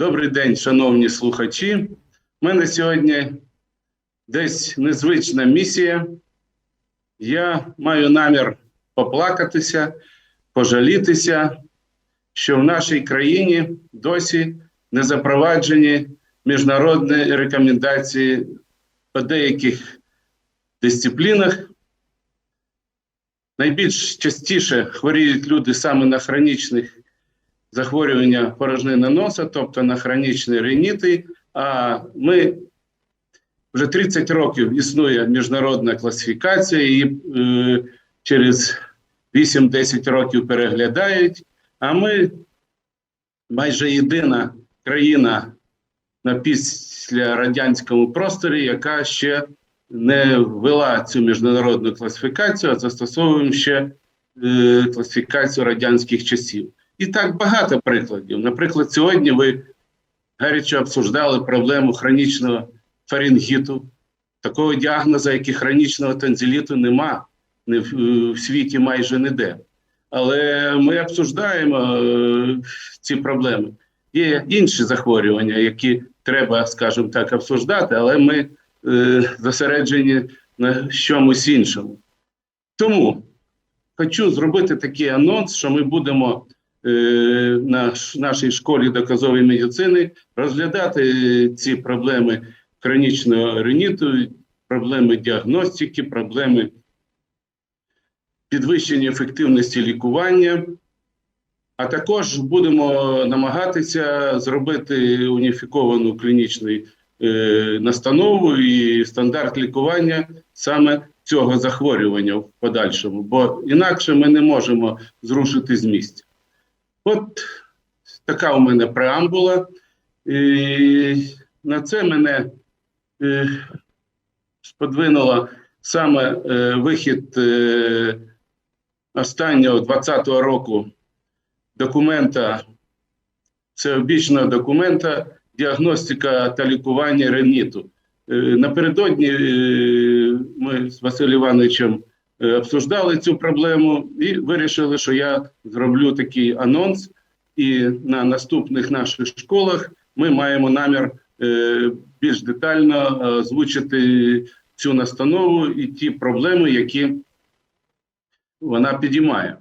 Добрий день, шановні слухачі. У мене сьогодні десь незвична місія. Я маю намір поплакатися, пожалітися, що в нашій країні досі не запроваджені міжнародні рекомендації по деяких дисциплінах. Найбільш частіше хворіють люди саме на хронічних захворювання порожнини носа, тобто на хронічні реніти. А ми вже 30 років існує міжнародна класифікація, і е, через 8-10 років переглядають. А ми майже єдина країна на після радянському просторі, яка ще не ввела цю міжнародну класифікацію, а застосовуємо ще е, класифікацію радянських часів. І так багато прикладів. Наприклад, сьогодні ви гаряче обсуждали проблему хронічного фарингіту. Такого діагнозу, як і хронічного танзеліту, нема не в, в світі майже ніде. Але ми обсуждаємо е, ці проблеми. Є інші захворювання, які треба, скажімо так, обсуждати, але ми е, зосереджені на чомусь іншому. Тому хочу зробити такий анонс, що ми будемо е, на нашій школі доказової медицини розглядати ці проблеми хронічного реніту, проблеми діагностики, проблеми підвищення ефективності лікування. А також будемо намагатися зробити уніфіковану клінічну е, настанову і стандарт лікування саме цього захворювання в подальшому, бо інакше ми не можемо зрушити з місця. От така у мене преамбула. І на це мене е, сподвинуло саме е, вихід е, останнього 20-го року документа, всеобічного документа діагностика та лікування реніту. Напередодні ми з Василем Івановичем обсуждали цю проблему і вирішили, що я зроблю такий анонс, і на наступних наших школах ми маємо намір е, більш детально е, озвучити цю настанову і ті проблеми, які вона підіймає.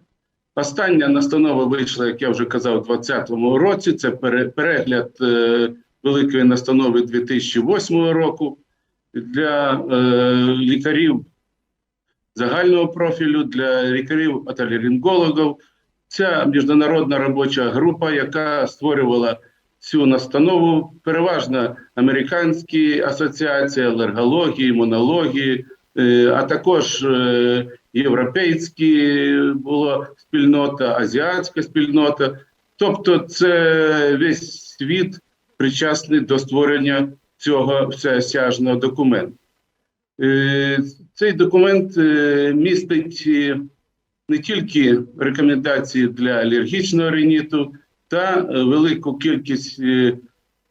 Остання настанова вийшла, як я вже казав, у 2020 році. Це пере- перегляд е, великої настанови 2008 року для е, лікарів загального профілю, для лікарів отоларингологів. Ця міжнародна робоча група, яка створювала цю настанову, переважно американські асоціації алергології, імунології, е, а також е, європейські була спільнота, азіатська спільнота. Тобто, це весь світ причасний до створення цього всеосяжного документу. Е, Цей документ е, містить е, не тільки рекомендації для алергічного риніту та велику кількість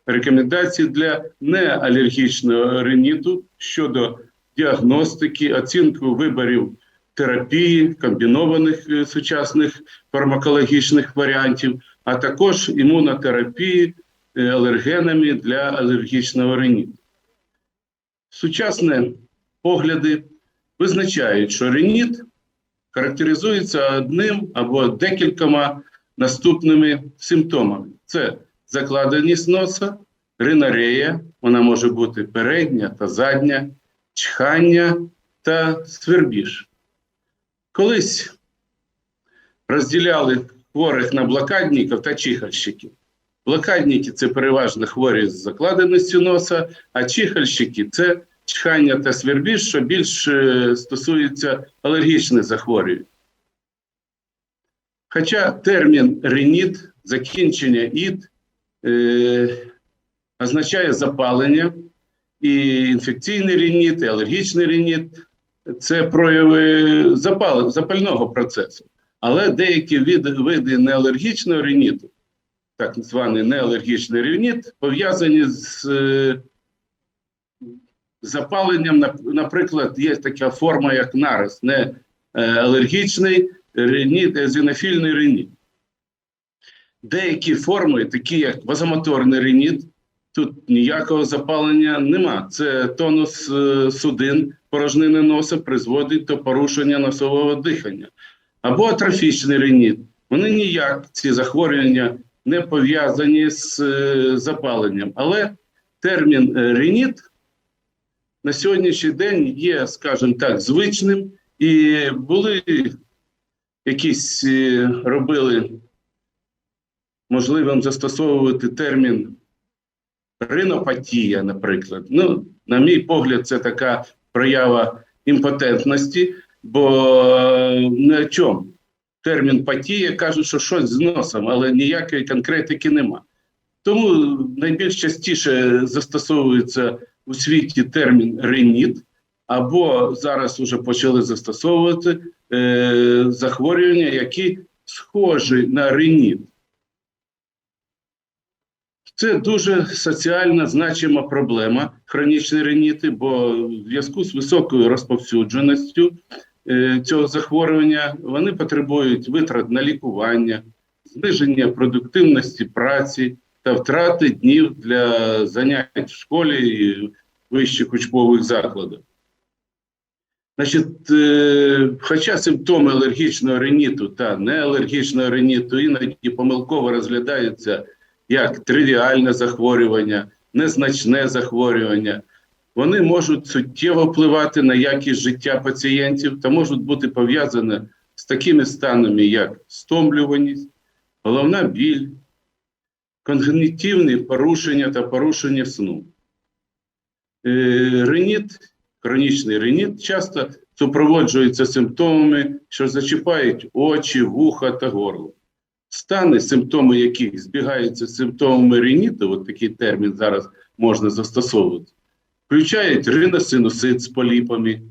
рекомендацій для неалергічного риніту щодо діагностики, оцінки виборів терапії, комбінованих сучасних фармакологічних варіантів, а також імунотерапії алергенами для алергічного риніту. Сучасні погляди визначають, що реніт характеризується одним або декількома наступними симптомами: це закладеність носа, ринорея, вона може бути передня та задня, чхання та свербіж. Колись розділяли хворих на блокадників та чихальщиків. Блокадники це переважно хворі з закладеністю носа, а чихальщики це чхання та свербіж, що більш е, стосується алергічних захворювань. Хоча термін реніт, закінчення ід е, означає запалення, і інфекційний реніт, і алергічний реніт це прояви запал, запального процесу. Але деякі види, види неалергічного реніту, так званий неалергічний реніт, пов'язані з е, запаленням, наприклад, є така форма, як нарис, не е, алергічний реніт, а езонофільний реніт. Деякі форми, такі як вазомоторний риніт, тут ніякого запалення нема. Це тонус е, судин порожнини носа призводить до порушення носового дихання. Або атрофічний риніт. Вони ніяк, ці захворювання, не пов'язані з е, запаленням. Але термін риніт на сьогоднішній день є, скажімо так, звичним, і були якісь е, робили можливим застосовувати термін ринопатія, наприклад. Ну, на мій погляд, це така проява імпотентності, бо е, на чому? Термін патія каже, що щось з носом, але ніякої конкретики нема. Тому найбільш частіше застосовується у світі термін реніт, або зараз вже почали застосовувати е, захворювання, які схожі на реніт. Це дуже соціально значима проблема хронічні реніти, бо в зв'язку з високою розповсюдженістю е, цього захворювання вони потребують витрат на лікування, зниження продуктивності праці та втрати днів для занять в школі і вищих учбових закладах. Значить, е, хоча симптоми алергічного риніту та неалергічного риніту іноді помилково розглядаються як тривіальне захворювання, незначне захворювання, вони можуть суттєво впливати на якість життя пацієнтів та можуть бути пов'язані з такими станами, як стомлюваність, головна біль, конгенітивні порушення та порушення сну. Е, Реніт, хронічний реніт часто супроводжується симптомами, що зачіпають очі, вуха та горло. Стани, симптоми яких збігаються з симптомами риніту, от такий термін зараз можна застосовувати, включають риносинусит з поліпами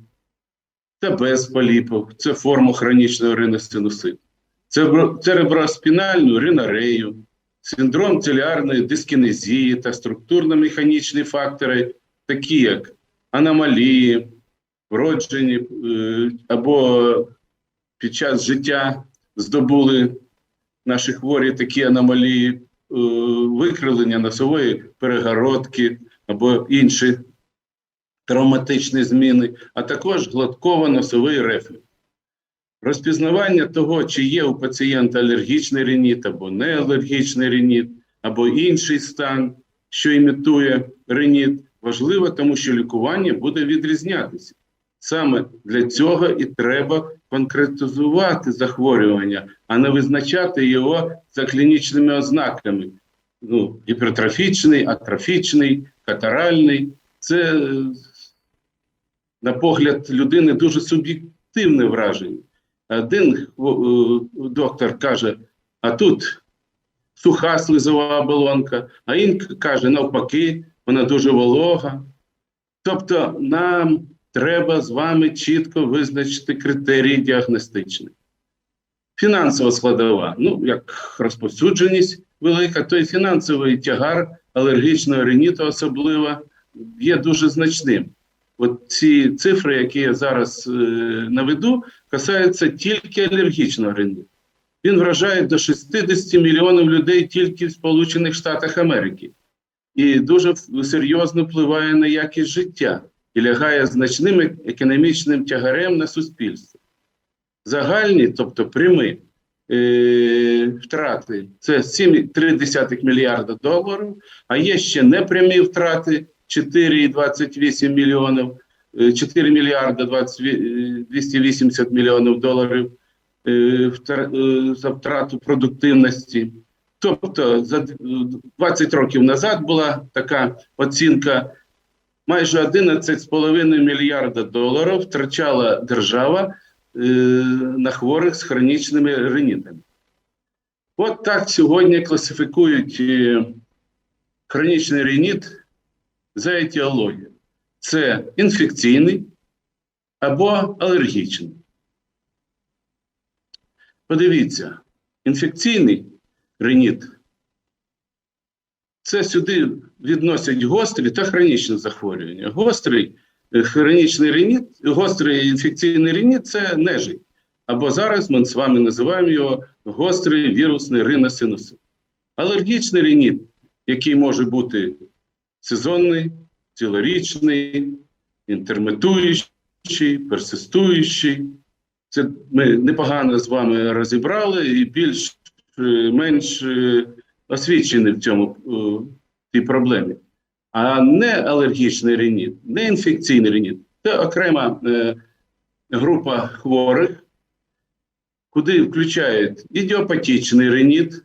та без поліпів. Це форма хронічного риносинуситу. Це цереброспінальну ринорею, синдром целіарної дискінезії та структурно-механічні фактори, такі як аномалії, вроджені е, або під час життя здобули наші хворі такі аномалії е, викривлення носової перегородки або інші травматичні зміни, а також гладково-носовий рефлюкс. Розпізнавання того, чи є у пацієнта алергічний реніт або неалергічний реніт, або інший стан, що імітує реніт, важливо, тому що лікування буде відрізнятися. Саме для цього і треба конкретизувати захворювання, а не визначати його за клінічними ознаками. Ну, гіпертрофічний, атрофічний, катаральний. Це, на погляд людини, дуже суб'єктивне враження. Один доктор каже, а тут суха слизова оболонка, а інший каже, навпаки, вона дуже волога. Тобто нам треба з вами чітко визначити критерії діагностичні. Фінансова складова, ну, як розповсюдженість велика, то і фінансовий тягар алергічного риніту особливо є дуже значним. От ці цифри, які я зараз е, наведу, касаються тільки алергічного риніту. Він вражає до 60 мільйонів людей тільки в Сполучених Штатах Америки і дуже серйозно впливає на якість життя і лягає значним економічним тягарем на суспільство. Загальні, тобто прямі е, втрати це 7,3 мільярда доларів, а є ще непрямі втрати 4,28 мільйонів, 4 мільярда 20, 280 мільйонів доларів е, за втрату продуктивності. Тобто за 20 років назад була така оцінка майже 11,5 мільярда доларів втрачала держава е, на хворих з хронічними ринітами. От так сьогодні класифікують е, хронічний риніт за етіологією. Це інфекційний або алергічний. Подивіться, інфекційний риніт це сюди відносять гострі та хронічні захворювання. Гострий е, хронічний реніт, гострий інфекційний реніт це нежить. Або зараз ми з вами називаємо його гострий вірусний риносинусит. Алергічний рініт, який може бути сезонний, цілорічний, інтермітуючий, персистуючий. Це ми непогано з вами розібрали і більш е, е, освічені в цьому е, цій проблемі. А не алергічний рініт, не інфекційний рініт це окрема е, група хворих, куди включають ідіопатічний реніт,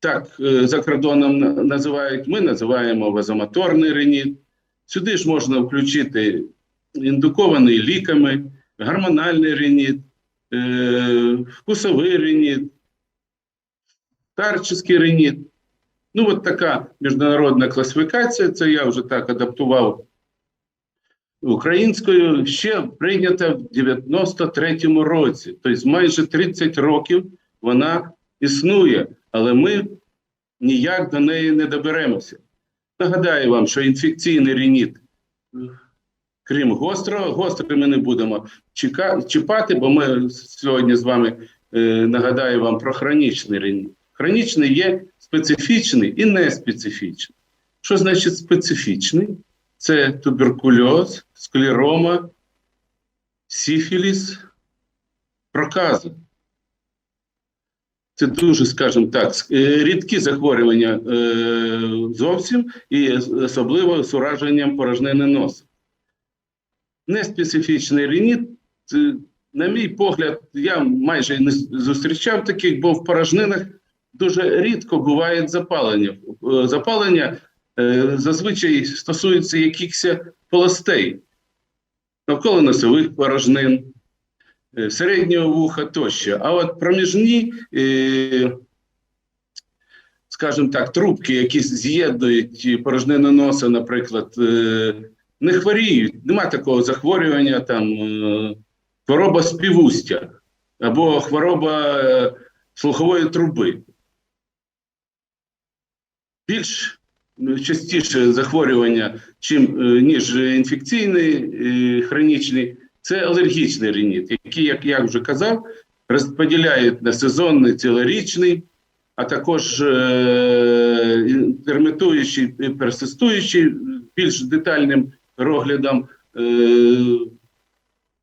так е, за кордоном називають, ми називаємо вазомоторний реніт. Сюди ж можна включити індукований ліками, гормональний реніт, е, вкусовий реніт, старческий реніт. Ну, от така міжнародна класифікація, це я вже так адаптував українською, ще прийнята в 93-му році. Тобто майже 30 років вона існує, але ми ніяк до неї не доберемося. Нагадаю вам, що інфекційний реніт, крім гострого, гострий ми не будемо чіпати, бо ми сьогодні з вами е, нагадаю вам про хронічний реніт. Хронічний є специфічний і неспецифічний. Що значить специфічний? Це туберкульоз, склерома, сіфіліс, прокази. Це дуже, скажімо так, е, рідкі захворювання е, зовсім і особливо з ураженням порожнини носа. Неспецифічний реніт, це, на мій погляд, я майже не зустрічав таких, бо в порожнинах дуже рідко буває запалення. Е, Запалення зазвичай стосується якихось полостей, навколо носових порожнин, середнього вуха тощо. А от проміжні, е, скажімо так, трубки, які з'єднують порожнину носа, наприклад, е, не хворіють, нема такого захворювання, там е, хвороба співустя або хвороба е, слухової труби. Більш частіше захворювання, чим, е, ніж інфекційний е, хронічний, це алергічний реніт, який, як я вже казав, розподіляють на сезонний, цілорічний, а також е, інтермітуючий і персистуючий, більш детальним розглядом е,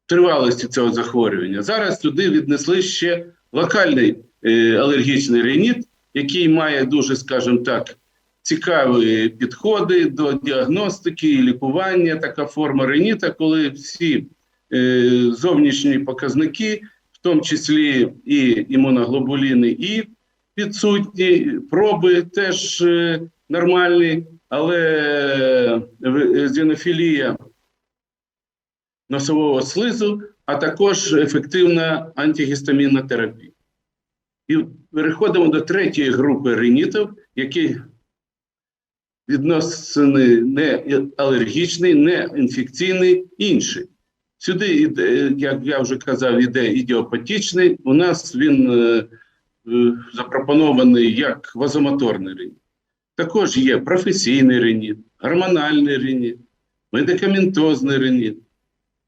тривалості цього захворювання. Зараз туди віднесли ще локальний е, алергічний реніт, який має дуже, скажімо так, цікаві підходи до діагностики і лікування. Така форма реніта, коли всі зовнішні показники, в тому числі і імуноглобуліни, і підсутні, проби теж е, нормальні, але е, зінофілія носового слизу, а також ефективна антигістамінна терапія. І переходимо до третьої групи ринітів, які відносини не алергічний, не інфекційний, інший. Сюди, як я вже казав, іде ідіопатічний. У нас він е, е, запропонований як вазомоторний реніт. Також є професійний реніт, гормональний реніт, медикаментозний реніт,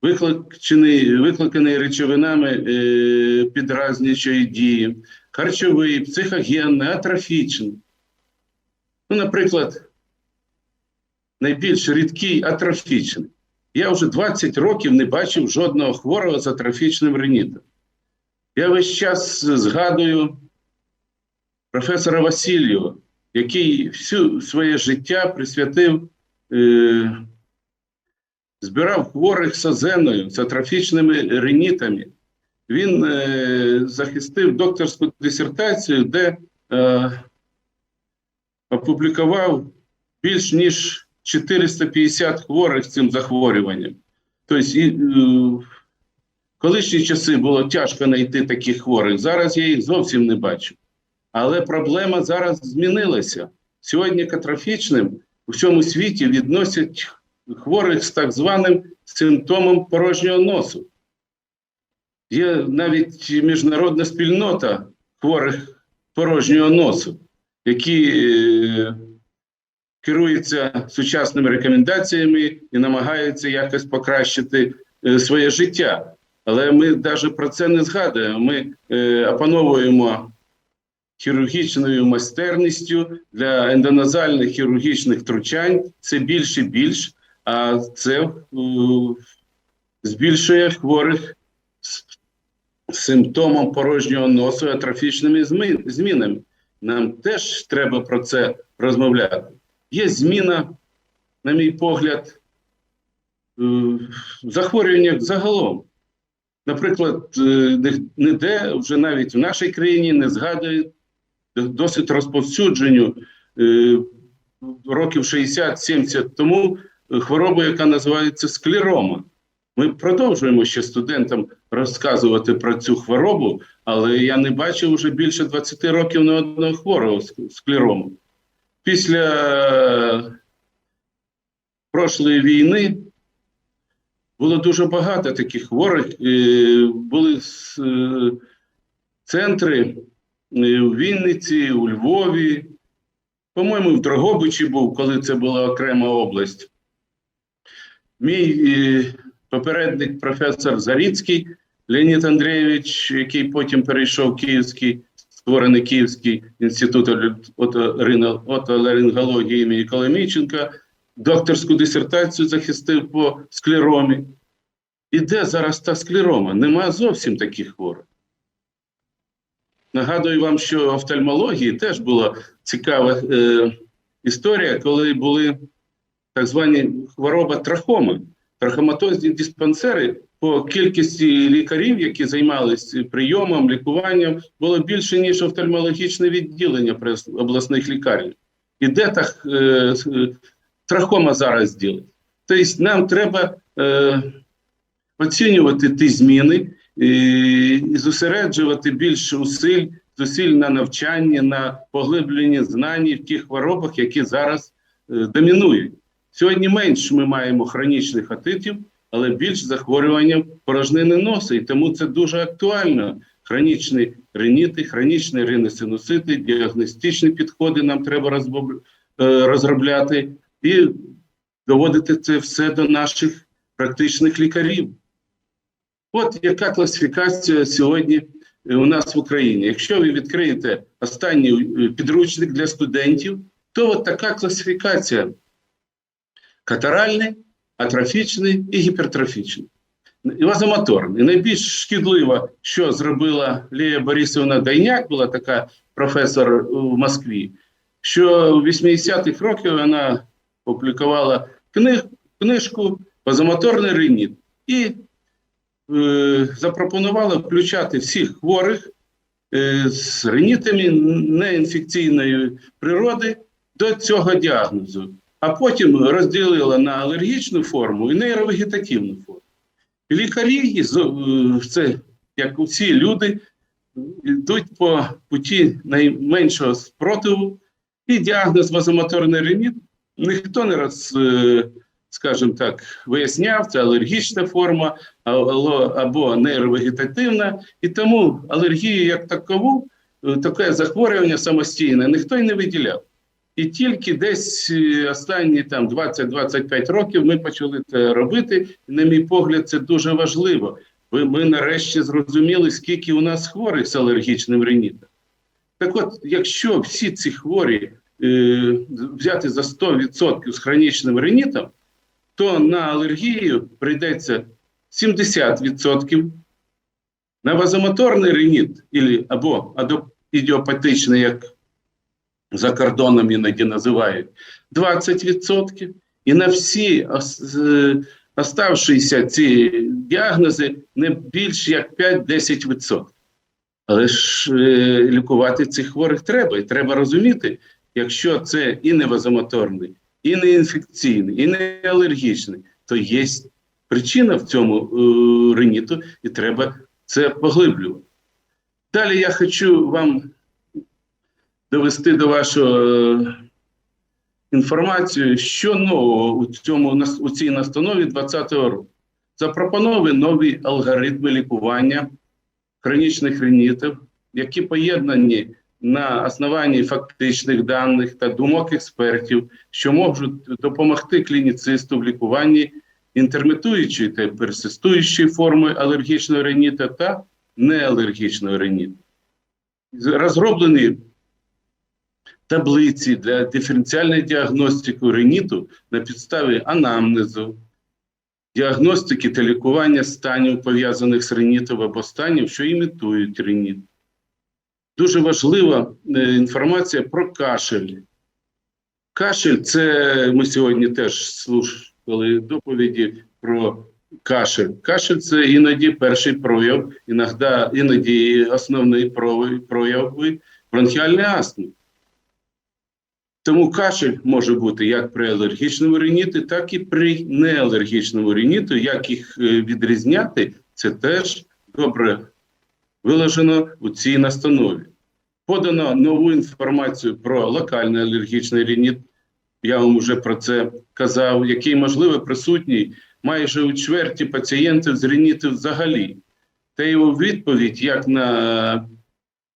викликаний, викликаний речовинами е, підразнюючої дії, харчовий, психогенний, атрофічний. Ну, наприклад, найбільш рідкий атрофічний. Я вже 20 років не бачив жодного хворого з атрофічним ренітом. Я весь час згадую професора Васильєва, який всю своє життя присвятив, е, збирав хворих з озеною, з атрофічними ренітами. Він е, захистив докторську дисертацію, де е, опублікував більш ніж 450 хворих цим захворюванням. Тобто, е, в колишні часи було тяжко знайти таких хворих. Зараз я їх зовсім не бачу. Але проблема зараз змінилася. Сьогодні катрофічним у всьому світі відносять хворих з так званим симптомом порожнього носу. Є навіть міжнародна спільнота хворих порожнього носу, які е, керуються сучасними рекомендаціями і намагаються якось покращити е, своє життя. Але ми навіть про це не згадуємо. Ми е, опановуємо хірургічною майстерністю для ендоназальних хірургічних втручань. Це більше і більш, а це е, збільшує хворих з симптомом порожнього носу атрофічними змінами. Нам теж треба про це розмовляти. Є зміна, на мій погляд, е, в захворюваннях загалом. Наприклад, е, ніде вже навіть в нашій країні не згадують досить розповсюдженню е, років 60-70 тому хворобу, яка називається склерома. Ми продовжуємо ще студентам розказувати про цю хворобу, але я не бачив вже більше 20 років на одного хворого склерому. Після е, прошлої війни було дуже багато таких хворих. Були е, центри е, у Вінниці, у Львові. По-моєму, в Дрогобичі був, коли це була окрема область. Мій попередник професор Заріцький Леонід Андрійович, який потім перейшов в Київський, створений Київський інститут отоларингології імені Коломійченка, докторську дисертацію захистив по склеромі. І де зараз та склерома? Нема зовсім таких хворих. Нагадую вам, що в офтальмології теж була цікава е, історія, коли були так звані хвороба трахоми. Трахоматозні диспансери по кількості лікарів, які займалися прийомом, лікуванням, було більше, ніж офтальмологічне відділення при обласних лікарнях. І де та е, е, трахома зараз ділить? Тобто нам треба е, оцінювати ті зміни і, і зосереджувати більше усиль, зусиль на навчанні, на поглибленні знань в тих хворобах, які зараз е, домінують. Сьогодні менше ми маємо хронічних атитів, але більш захворювання порожнини носа. І тому це дуже актуально. Хронічні риніти, хронічні риносинусити, діагностичні підходи нам треба е, розробляти і доводити це все до наших практичних лікарів. От яка класифікація сьогодні е, у нас в Україні. Якщо ви відкриєте останній е, підручник для студентів, то от така класифікація: катаральний, атрофічний і гіпертрофічний. І вазомоторний. Найбільш шкідлива, що зробила Лія Борисовна Дайняк, була така професор в Москві, що в 80-х років вона опублікувала книг, книжку Вазомоторний риніт і е, запропонувала включати всіх хворих е, з ринітами неінфекційної природи до цього діагнозу, а потім розділила на алергічну форму і нейровегетативну форму. І лікарі, е, це як усі люди, йдуть по путі найменшого спротиву, і діагноз вазомоторний риніт ніхто не роз, е, скажімо так, виясняв, це алергічна форма або, або нейровегетативна, і тому алергію як такову, е, таке захворювання самостійне ніхто й не виділяв. І тільки десь е, останні там 20-25 років ми почали це робити. І, на мій погляд, це дуже важливо. Ми, ми нарешті зрозуміли, скільки у нас хворих з алергічним ринітом. Так от, якщо всі ці хворі е, взяти за 100% з хронічним ринітом, то на алергію прийдеться 70%, на вазомоторний ілі- або ідіопатичний, як за кордоном іноді називають, 20%. І на всі ос- оставшіся ці діагнози не більш як 5-10%. Але ж е, лікувати цих хворих треба. І треба розуміти, якщо це і не вазомоторний, і не інфекційний, і не алергічний, то є причина в цьому е, риніту, і треба це поглиблювати. Далі я хочу вам довести до вашого е, інформацію, що нового у, цьому, у цій настанові 2020 року. Запропоновані нові алгоритми лікування хронічних ринітів, які поєднані на основанні фактичних даних та думок експертів, що можуть допомогти клініцисту в лікуванні інтермітуючої та персистуючої форми алергічного риніта та неалергічного риніту. Розроблені таблиці для диференціальної діагностики риніту на підставі анамнезу, діагностики та лікування станів, пов'язаних з ринітом або станів, що імітують реніт. Дуже важлива е, інформація про кашель. Кашель це ми сьогодні теж слухали доповіді про кашель. Кашель це іноді перший прояв, іноді, іноді основний прояв бронхіальної астми. Тому кашель може бути як при алергічному риніті, так і при неалергічному риніту. Як їх е, відрізняти, це теж добре виложено у цій настанові. Подано нову інформацію про локальний алергічний рініт. Я вам вже про це казав, який, можливо, присутній майже у чверті пацієнтів з риніту взагалі. Та його відповідь як на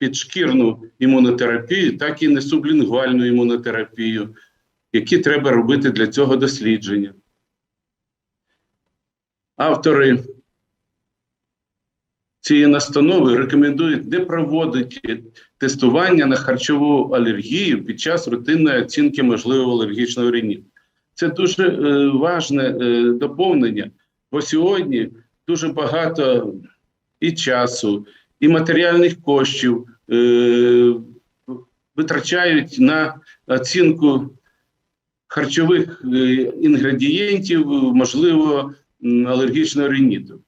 підшкірну імунотерапію, так і на сублінгвальну імунотерапію, які треба робити для цього дослідження. Автори цієї настанови рекомендують не проводити тестування на харчову алергію під час рутинної оцінки можливого алергічного риніту. Це дуже е, важне е, доповнення, бо сьогодні дуже багато і часу, і матеріальних коштів витрачають на оцінку харчових е, інгредієнтів, можливо, алергічного риніту.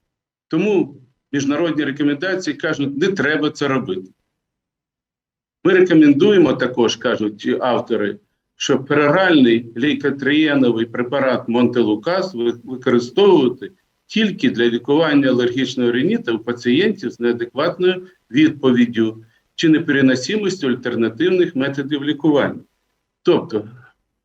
Тому міжнародні рекомендації кажуть, не треба це робити. Ми рекомендуємо також, кажуть автори, що пероральний лейкотрієновий препарат Монтелукас ви- використовувати тільки для лікування алергічного риніту у пацієнтів з неадекватною відповіддю чи непереносимістю альтернативних методів лікування. Тобто,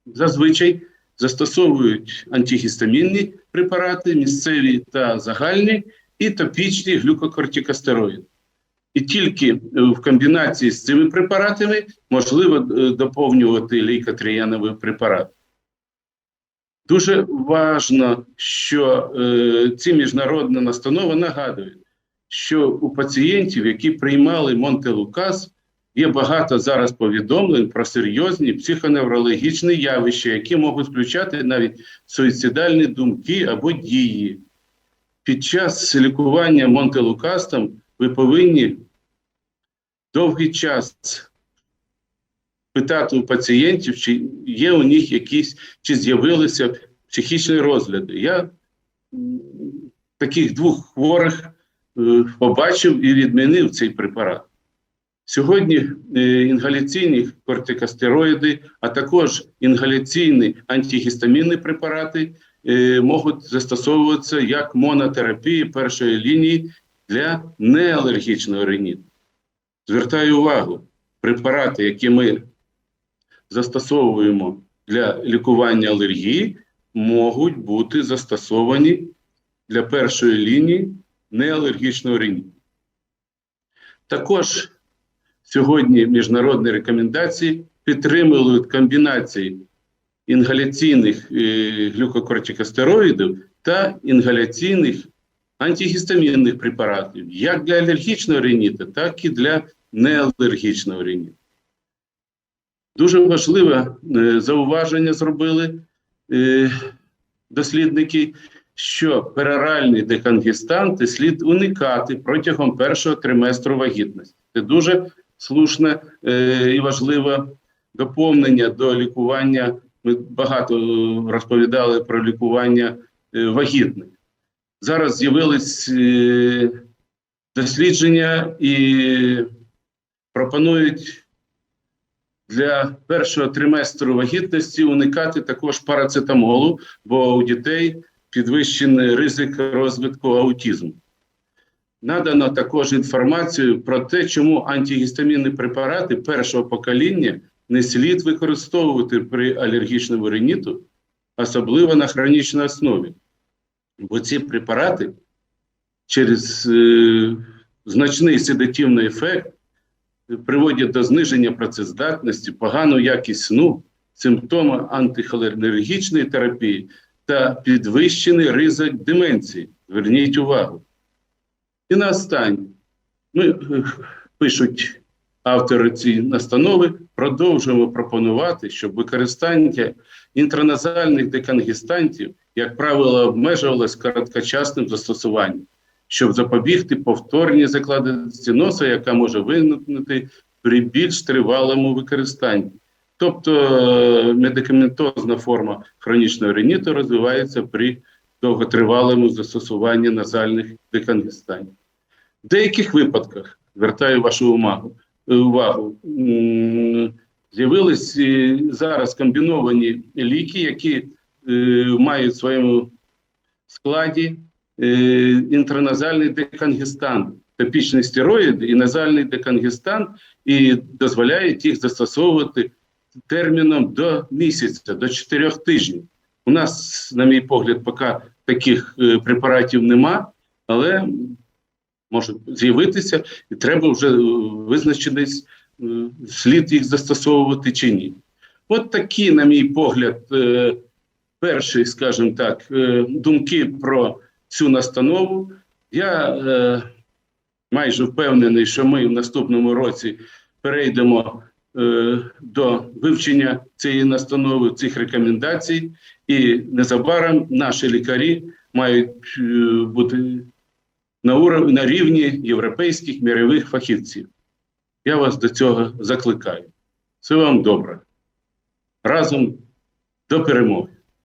зазвичай застосовують антигістамінні препарати, місцеві та загальні, і топічні глюкокортикостероїди. І тільки е, в комбінації з цими препаратами можливо е, доповнювати лейкотріяновий препарат. Дуже важно, що е, ці міжнародні настанови нагадують, що у пацієнтів, які приймали Монтелуказ, є багато зараз повідомлень про серйозні психоневрологічні явища, які можуть включати навіть суїцидальні думки або дії. Під час лікування Монтелукастом ви повинні довгий час питати у пацієнтів, чи є у них якісь, чи з'явилися психічні розгляди. Я таких двох хворих побачив і відмінив цей препарат. Сьогодні е, інгаляційні кортикостероїди, а також інгаляційні антигістамінні препарати е, можуть застосовуватися як монотерапії першої лінії для неалергічного риніту. Звертаю увагу, препарати, які ми застосовуємо для лікування алергії, можуть бути застосовані для першої лінії неалергічного риніту. Також сьогодні міжнародні рекомендації підтримують комбінації інгаляційних е, глюкокортикостероїдів та інгаляційних антигістамінних препаратів, як для алергічного риніту, так і для неалергічного риніту. Дуже важливе е, зауваження зробили е, дослідники, що пероральні деконгестанти слід уникати протягом першого триместру вагітності. Це дуже слушне е, і важливе доповнення до лікування. Ми багато розповідали про лікування е, вагітних. Зараз з'явились е, дослідження і пропонують для першого триместру вагітності уникати також парацетамолу, бо у дітей підвищений ризик розвитку аутізму. Надано також інформацію про те, чому антигістамінні препарати першого покоління не слід використовувати при алергічному риніту, особливо на хронічній основі. Бо ці препарати через е, значний седативний ефект приводять до зниження працездатності, погану якість сну, симптоми антихолернергічної терапії та підвищений ризик деменції. Зверніть увагу. І на останнє. Ми е, пишуть автори цієї настанови, продовжуємо пропонувати, щоб використання інтраназальних декангістантів, як правило, обмежувалось короткочасним застосуванням, щоб запобігти повторній закладеності носа, яка може виникнути при більш тривалому використанні. Тобто е, медикаментозна форма хронічного риніту розвивається при довготривалому застосуванні назальних декангістантів. В деяких випадках, звертаю вашу увагу, е, увагу з'явились зараз комбіновані ліки, які е, мають в своєму складі інтраназальний декангістант, топічний стероїд і назальний декангістант, і дозволяють їх застосовувати терміном до місяця, до 4 тижнів. У нас, на мій погляд, поки таких е, препаратів нема, але може з'явитися, і треба вже е, визначитись, е, слід їх застосовувати чи ні. От такі, на мій погляд, перші, скажімо так, думки про цю настанову. Я майже впевнений, що ми в наступному році перейдемо до вивчення цієї настанови, цих рекомендацій, і незабаром наші лікарі мають е, бути на, уров... на рівні європейських мірових фахівців. Я вас до цього закликаю. Все вам добре. Разом до перемоги.